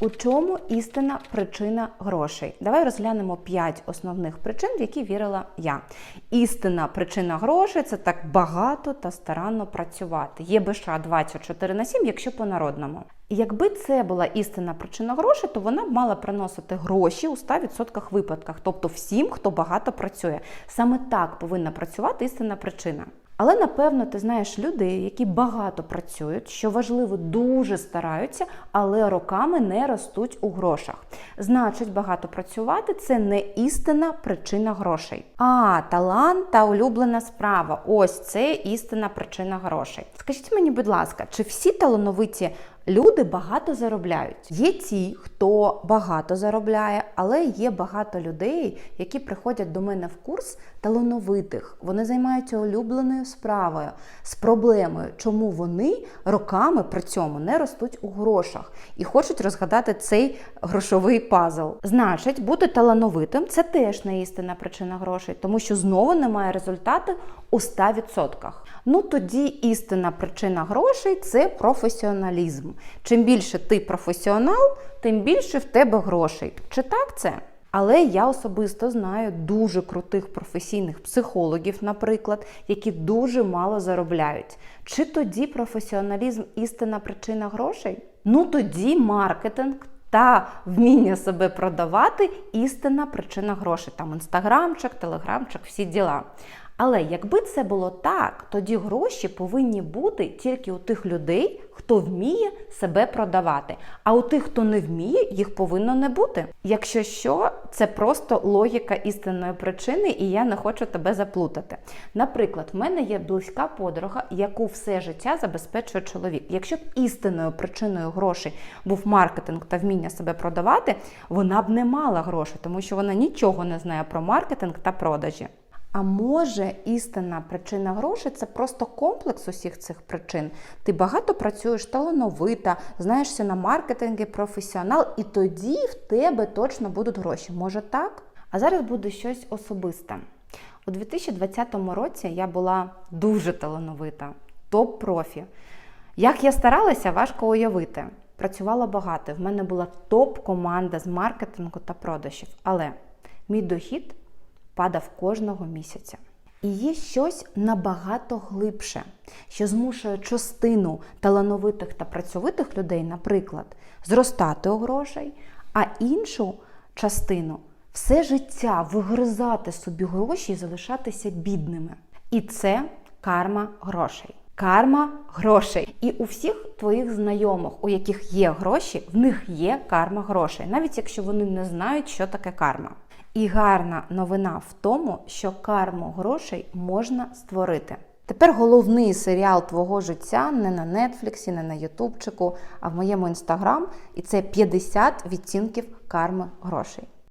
У чому істинна причина грошей? Давай розглянемо 5 основних причин, в які вірила я. Істинна причина грошей це так багато та старанно працювати. Є БШ 24 на 7, якщо по-народному. Якби це була істинна причина грошей, то вона б мала приносити гроші у 100% випадках, тобто всім, хто багато працює. Саме так повинна працювати істинна причина. Але напевно ти знаєш людей, які багато працюють, що важливо, дуже стараються, але роками не ростуть у грошах. Значить, багато працювати це не істина причина грошей. А талант та улюблена справа ось це істина причина грошей. Скажіть мені, будь ласка, чи всі талановиті люди багато заробляють? Є ті, хто багато заробляє, але є багато людей, які приходять до мене в курс талановитих. Вони займаються улюбленою справою з проблемою, чому вони роками при цьому не ростуть у грошах і хочуть розгадати цей грошовий пазл. Значить, бути талановитим це теж не істинна причина грошей, тому що знову немає результату у 100%. Ну тоді істинна причина грошей це професіоналізм. Чим більше ти професіонал, тим більше в тебе грошей. Чи так це? Але я особисто знаю дуже крутих професійних психологів, наприклад, які дуже мало заробляють. Чи тоді професіоналізм істинна причина грошей? Ну тоді маркетинг. Та вміння себе продавати істинна причина грошей. Там інстаграмчик, телеграмчик, всі діла. Але якби це було так, тоді гроші повинні бути тільки у тих людей, хто вміє себе продавати. А у тих, хто не вміє, їх повинно не бути. Якщо що, це просто логіка істинної причини, і я не хочу тебе заплутати. Наприклад, в мене є близька подруга, яку все життя забезпечує чоловік. Якщо б істинною причиною грошей був маркетинг та вміння себе продавати, вона б не мала грошей, тому що вона нічого не знає про маркетинг та продажі. А може істинна причина грошей це просто комплекс усіх цих причин. Ти багато працюєш талановита, знаєшся на маркетингі, професіонал, і тоді в тебе точно будуть гроші. Може так? А зараз буде щось особисте. У 2020 році я була дуже талановита, топ-профі. Як я старалася, важко уявити. Працювала багато. В мене була топ-команда з маркетингу та продажів. Але мій дохід падав кожного місяця. І є щось набагато глибше, що змушує частину талановитих та працьовитих людей, наприклад, зростати у грошей, а іншу частину все життя вигризати собі гроші і залишатися бідними. І це карма грошей. Карма грошей. І у всіх твоїх знайомих, у яких є гроші, в них є карма грошей, навіть якщо вони не знають, що таке карма. І гарна новина в тому, що карму грошей можна створити. Тепер головний серіал твого життя не на Нетфліксі, не на Ютубчику, а в моєму інстаграм, і це 50 відцінків карми грошей.